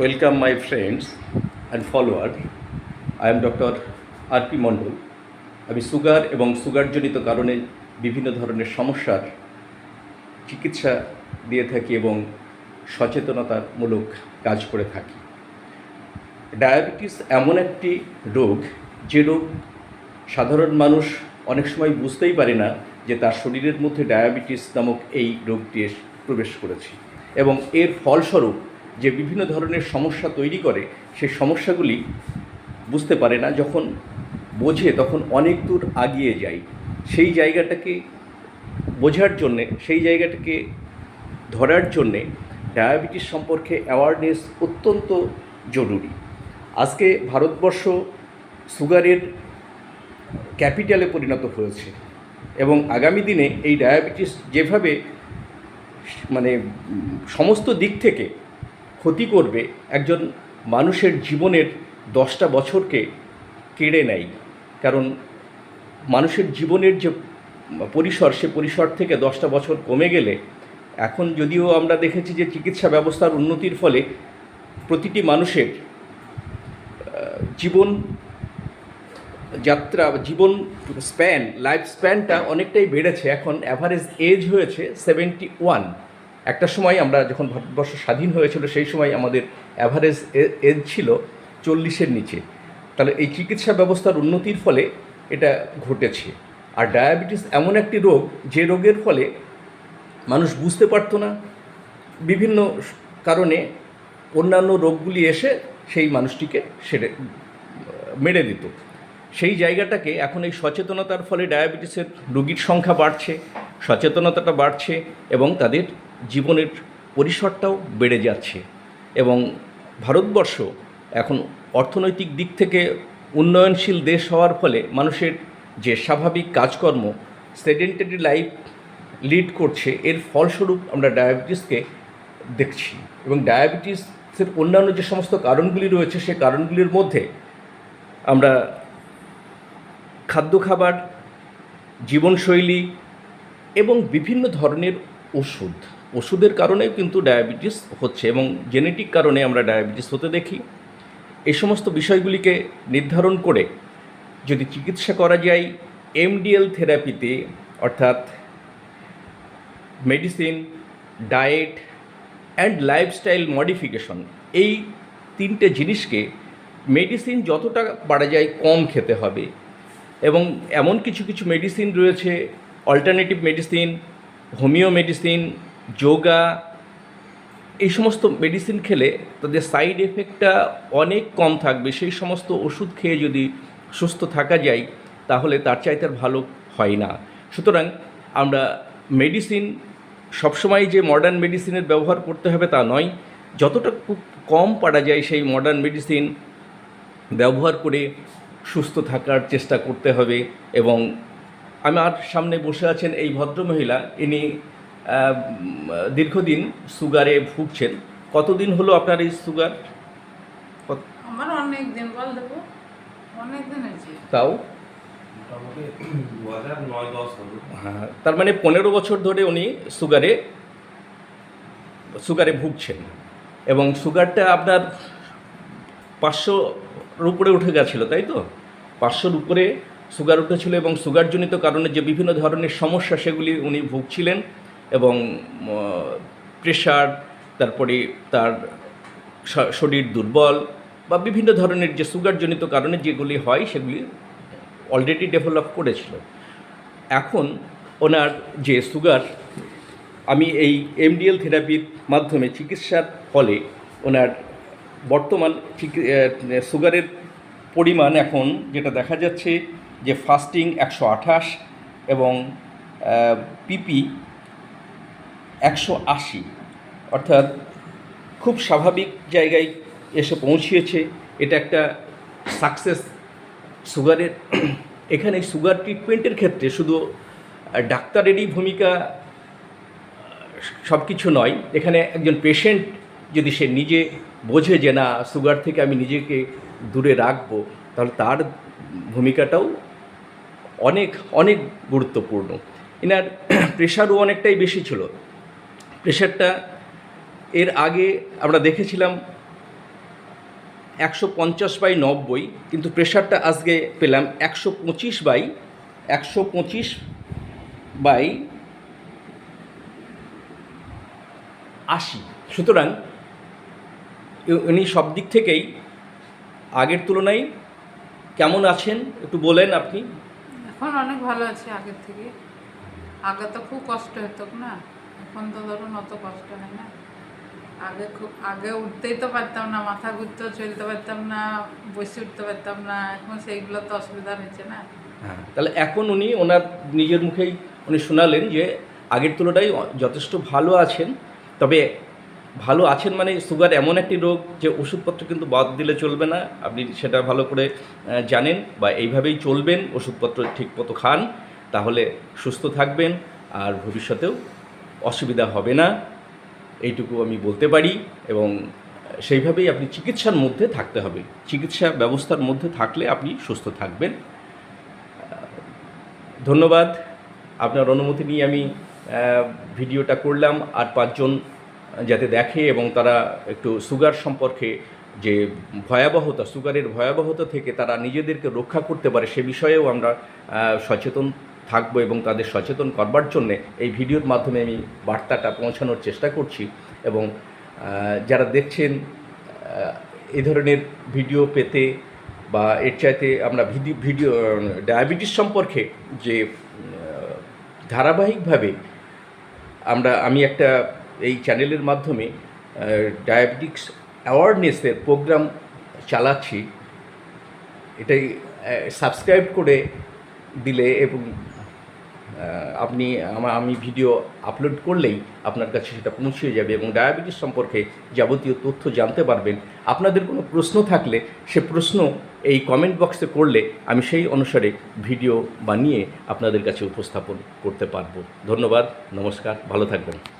Welcome, my friends and followers. I am Dr. R P Mondal আমি sugar এবং সুগারজনিত কারণে বিভিন্ন ধরনের সমস্যার চিকিৎসা দিয়ে থাকি এবং সচেতনতামূলক কাজ করে থাকি ডায়াবেটিস এমন একটি রোগ যে রোগ সাধারণ মানুষ অনেক সময় বুঝতেই পারে না যে তার শরীরের মধ্যে ডায়াবেটিস নামক এই রোগটি প্রবেশ করেছে এবং এর ফলস্বরূপ যে বিভিন্ন ধরনের সমস্যা তৈরি করে সেই সমস্যাগুলি বুঝতে পারে না, যখন বোঝে তখন অনেক দূর আগিয়ে যায়। সেই জায়গাটাকে বোঝার জন্যে, সেই জায়গাটাকে ধরার জন্যে ডায়াবেটিস সম্পর্কে অ্যাওয়ারনেস অত্যন্ত জরুরি। আজকে ভারতবর্ষ সুগারের ক্যাপিটালে পরিণত হয়েছে এবং আগামী দিনে এই ডায়াবেটিস যেভাবে মানে সমস্ত দিক থেকে ক্ষতি করবে একজন মানুষের জীবনের দশটা বছরকে কেড়ে নেয়। কারণ মানুষের জীবনের যে পরিসর, সে পরিসর থেকে দশটা বছর কমে গেলে এখন যদিও আমরা দেখেছি যে চিকিৎসা ব্যবস্থার উন্নতির ফলে প্রতিটি মানুষের জীবন যাত্রা, জীবন স্প্যান লাইফ স্প্যানটা অনেকটাই বেড়েছে। এখন অ্যাভারেজ এজ হয়েছে সেভেন্টি ওয়ান একটা সময় আমরা যখন ভারতবর্ষ স্বাধীন হয়েছিল, সেই সময় আমাদের অ্যাভারেজ এজ ছিল চল্লিশের নিচে। তাহলে এই চিকিৎসা ব্যবস্থার উন্নতির ফলে এটা ঘটেছে। আর ডায়াবেটিস এমন একটি রোগ, যে রোগের ফলে মানুষ বুঝতে পারতো না, বিভিন্ন কারণে অন্যান্য রোগগুলি এসে সেই মানুষটিকে সেরে, মেরে দিত। সেই জায়গাটাকে এখন এই সচেতনতার ফলে ডায়াবেটিসের রোগীর সংখ্যা বাড়ছে, সচেতনতাটা বাড়ছে এবং তাদের জীবনের পরিসরটাও বেড়ে যাচ্ছে এবং ভারতবর্ষ এখন অর্থনৈতিক দিক থেকে উন্নয়নশীল দেশ হওয়ার ফলে মানুষের যে স্বাভাবিক কাজকর্ম, সেডেন্টারি লাইফ লিড করছে, এর ফলস্বরূপ আমরা ডায়াবেটিসকে দেখছি এবং ডায়াবেটিসের অন্যান্য যে সমস্ত কারণগুলি রয়েছে, সে কারণগুলির মধ্যে আমরা খাদ্য খাবার, জীবনশৈলী এবং বিভিন্ন ধরনের ওষুধ ওষুধের কারণেও কিন্তু ডায়াবেটিস হচ্ছে এবং জেনেটিক কারণে আমরা ডায়াবেটিস হতে দেখি। এই সমস্ত বিষয়গুলিকে নির্ধারণ করে যদি চিকিৎসা করা যায়, এমডিএল থেরাপিতে অর্থাৎ medicine, diet and lifestyle modification এই তিনটে জিনিসকে মেডিসিন যতটা পারা যায় কম খেতে হবে এবং এমন কিছু কিছু মেডিসিন রয়েছে, alternative medicine, homeo medicine yoga, এই সমস্ত মেডিসিন খেলে তাদের সাইড এফেক্টটা অনেক কম থাকবে। সেই সমস্ত ওষুধ খেয়ে যদি সুস্থ থাকা যায়, তাহলে তার চাইতে আর ভালো হয় না। সুতরাং আমরা মেডিসিন সবসময় যে মডার্ন মেডিসিনের ব্যবহার করতে হবে তা নয়। যতটা খুব কম পারা যায় সেই মডার্ন মেডিসিন ব্যবহার করে সুস্থ থাকার চেষ্টা করতে হবে এবং আমার সামনে বসে আছেন এই ভদ্রমহিলা। ইনি দীর্ঘদিন সুগারে ভুগছেন। কতদিন হলো আপনার এই সুগার? আমার অনেক দিন বল দেবো অনেক দিন হয়েছে। তাও? হ্যাঁ তার মানে পনেরো বছর ধরে উনি সুগারে সুগারে ভুগছেন। এবং সুগারটা আপনার পাঁচশোর উপরে উঠে গেছিল তাই তো? পাঁচশোর উপরে সুগার উঠেছিল এবং সুগারজনিত কারণে যে বিভিন্ন ধরনের সমস্যা সেগুলি উনি ভুগছিলেন। এবং প্রেশার, তারপরে তার শরীর দুর্বল বা বিভিন্ন ধরনের যে সুগারজনিত কারণে যেগুলি হয় সেগুলি অলরেডি ডেভেলপ করেছিল। এখন ওনার যে সুগার, আমি এই এমডিএল থেরাপির মাধ্যমে চিকিৎসার ফলে ওনার বর্তমান সুগারের পরিমাণ এখন যেটা দেখা যাচ্ছে যে ফাস্টিং একশো আঠাশ এবং পিপি একশো আশি। অর্থাৎ খুব স্বাভাবিক জায়গায় এসে পৌঁছিয়েছে। এটা একটা সাকসেস সুগারের এখানে সুগার ট্রিটমেন্টের ক্ষেত্রে শুধু ডাক্তারেরই ভূমিকা সব কিছু নয়। এখানে একজন পেশেন্ট যদি সে নিজে বোঝে যে না সুগার থেকে আমি নিজেকে দূরে রাখব, তাহলে তার ভূমিকাটাও অনেক অনেক গুরুত্বপূর্ণ। এনার প্রেশারও অনেকটাই বেশি ছিল। প্রেশারটা এর আগে আমরা দেখেছিলাম একশো পঞ্চাশ বাই নব্বই, কিন্তু প্রেশারটা আজকে পেলাম একশো পঁচিশ বাই, একশো পঁচিশ বাই আশি। সুতরাং উনি সব দিক থেকেই আগের তুলনায় কেমন আছেন? একটু বলেন আপনি। এখন অনেক ভালো আছে আগের থেকে। আগে তো খুব কষ্ট হতো না। এখন তো ধরুন অত কষ্ট হয় না। আগে খুব, আগে উঠতেই তো পারতাম না, মাথা ঘুরতেও চলতে পারতাম না, বসে উঠতে পারতাম না, এখন সেইগুলো তো অসুবিধা হচ্ছে না। হ্যাঁ তাহলে এখন উনি, ওনার নিজের মুখেই উনি শোনালেন যে আগের তুলনায় যথেষ্ট ভালো আছেন, তবে ভালো আছেন মানে সুগার এমন একটি রোগ যে ওষুধপত্র কিন্তু বাদ দিলে চলবে না, আপনি সেটা ভালো করে জানেন বা এইভাবেই চলবেন, ওষুধপত্র ঠিক মতো খান, তাহলে সুস্থ থাকবেন, আর ভবিষ্যতেও অসুবিধা হবে না, এইটুকু আমি বলতে পারি এবং সেইভাবেই আপনি চিকিৎসার মধ্যে থাকতে হবে। চিকিৎসা ব্যবস্থার মধ্যে থাকলে আপনি সুস্থ থাকবেন। ধন্যবাদ। আপনার অনুমতি নিয়ে আমি ভিডিওটা করলাম। আর পাঁচজন যাতে দেখে এবং তারা একটু সুগার সম্পর্কে যে ভয়াবহতা, সুগারের ভয়াবহতা থেকে তারা নিজেদেরকে রক্ষা করতে পারে সে বিষয়েও আমরা সচেতন থাকব এবং তাদের সচেতন করবার জন্যে এই ভিডিওর মাধ্যমে আমি বার্তাটা পৌঁছানোর চেষ্টা করছি এবং যারা দেখছেন এই ধরনের ভিডিও পেতে বা এর চাইতে আমরা ভিডিও ভিডিও, ডায়াবেটিস সম্পর্কে যে ধারাবাহিকভাবে আমরা, আমি একটা এই চ্যানেলের মাধ্যমে ডায়াবেটিক্স অ্যাওয়ারনেসের প্রোগ্রাম চালাচ্ছি। এটাই সাবস্ক্রাইব করে দিলে এবং আপনি আমার আমি ভিডিও আপলোড করলেই আপনার কাছে সেটা পৌঁছিয়ে যাবে এবং ডায়াবেটিস সম্পর্কে যাবতীয় তথ্য জানতে পারবেন। আপনাদের কোনো প্রশ্ন থাকলে সে প্রশ্ন এই কমেন্ট বক্সে করলে আমি সেই অনুসারে ভিডিও বানিয়ে আপনাদের কাছে উপস্থাপন করতে পারব। ধন্যবাদ, নমস্কার, ভালো থাকবেন।